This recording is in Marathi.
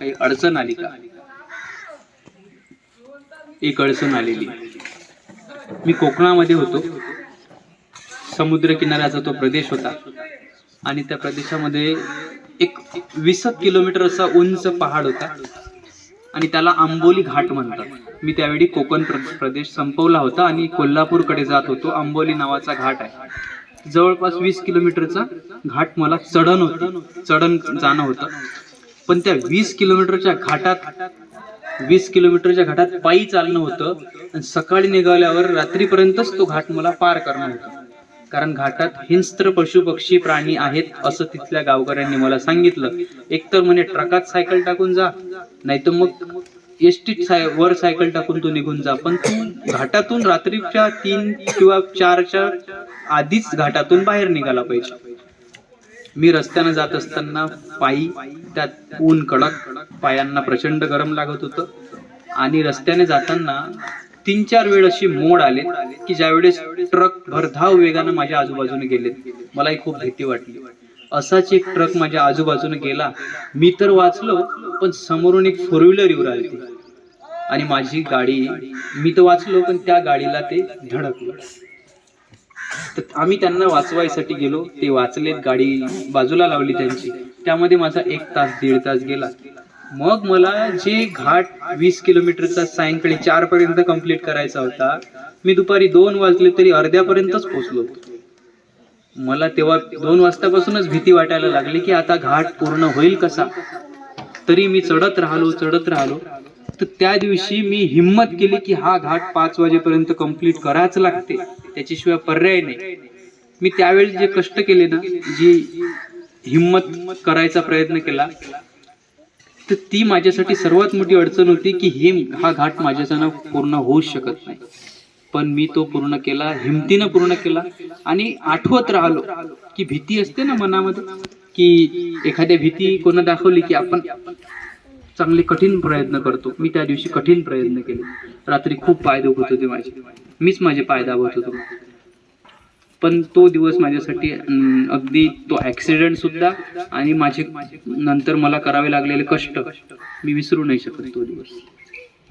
काही अडचण आली का? एक अडचण आलेली. मी कोकणामध्ये होतो. समुद्र किनाऱ्याचा तो प्रदेश होता. आणि त्या प्रदेशामध्ये एक वीस किलोमीटर असा उंच पहाड होता. आणि त्याला आंबोली घाट म्हणतात. मी त्यावेळी कोकण प्रदेश संपवला होता आणि कोल्हापूरकडे जात होतो. आंबोली नावाचा घाट आहे. जवळपास वीस किलोमीटरचा घाट मला चढण होतं. चढण जाणं होतं. पण त्या वीस किलोमीटरच्या घाटात वीस किलोमीटरच्या घाटात पायी चालणं होतं आणि सकाळी निघाल्यावर रात्रीपर्यंतच तो घाट मला पार करणं होतं. कारण घाटात हिंस्त्र पशु पक्षी प्राणी आहेत असं तिथल्या गावकऱ्यांनी मला सांगितलं. एकतर म्हणे ट्रकात सायकल टाकून जा नाही तर मग एसटीत साय वर सायकल टाकून तू निघून जा. पण तू घाटातून रात्रीच्या तीन किंवा चारच्या आधीच घाटातून बाहेर निघाला पाहिजे. मी रस्त्यानं जात असताना पायी त्यात ऊन कडक पायांना प्रचंड गरम लागत होतं. आणि रस्त्याने जाताना तीन चार वेळ अशी मोड आले की ज्यावेळेस ट्रक भरधाव वेगानं माझ्या आजूबाजूने गेलेत. मलाही खूप भीती वाटली. असाच एक ट्रक माझ्या आजूबाजूने गेला. मी तर वाचलो पण समोरून एक फोर व्हीलर येऊ राहिली आणि माझी गाडी मी तर वाचलो पण त्या गाडीला ते धडकलं. तर आम्ही त्यांना वाचवायसाठी गेलो. ते वाचलेत गाडी बाजूला लावली त्यांची. त्यामध्ये माझा एक तास दीड तास गेला. मग मला जे घाट वीस किलोमीटरचा सायंकाळी चार पर्यंत कंप्लीट करायचा होता मी दुपारी दोन वाजले तरी अर्ध्यापर्यंतच पोचलो मला तेव्हा दोन वाजतापासूनच भीती वाटायला लागली की आता घाट पूर्ण होईल कसा? तरी मी चढत राहिलो चढत राहिलो. तर त्या दिवशी मी हिम्मत केली की हा घाट पाच वाजेपर्यंत कंप्लीट करायच लागते. त्याच्याशिवाय पर्याय नाही. मी त्यावेळी जे कष्ट केले ना जी हिम्मत करायचा प्रयत्न केला तर ती माझ्यासाठी सर्वात मोठी अडचण होती की हे हा घाट माझ्याच्यानं पूर्ण होऊ शकत नाही. पण मी तो पूर्ण केला हिमतीनं पूर्ण केला आणि आठवत राहिलो की भीती असते ना मनामध्ये की एखाद्या भीती कोणा दाखवली की आपण चांगले कठीण प्रयत्न करतो. मी त्या दिवशी कठीण प्रयत्न केले. रात्री खूप पाय दुखत होते माझे मीच माझे पाय दाबत होतो. पण तो दिवस माझ्यासाठी अगदी तो ऍक्सिडेंट सुद्धा आणि माझे नंतर मला करावे लागलेले कष्ट मी विसरू नाही शकत तो दिवस.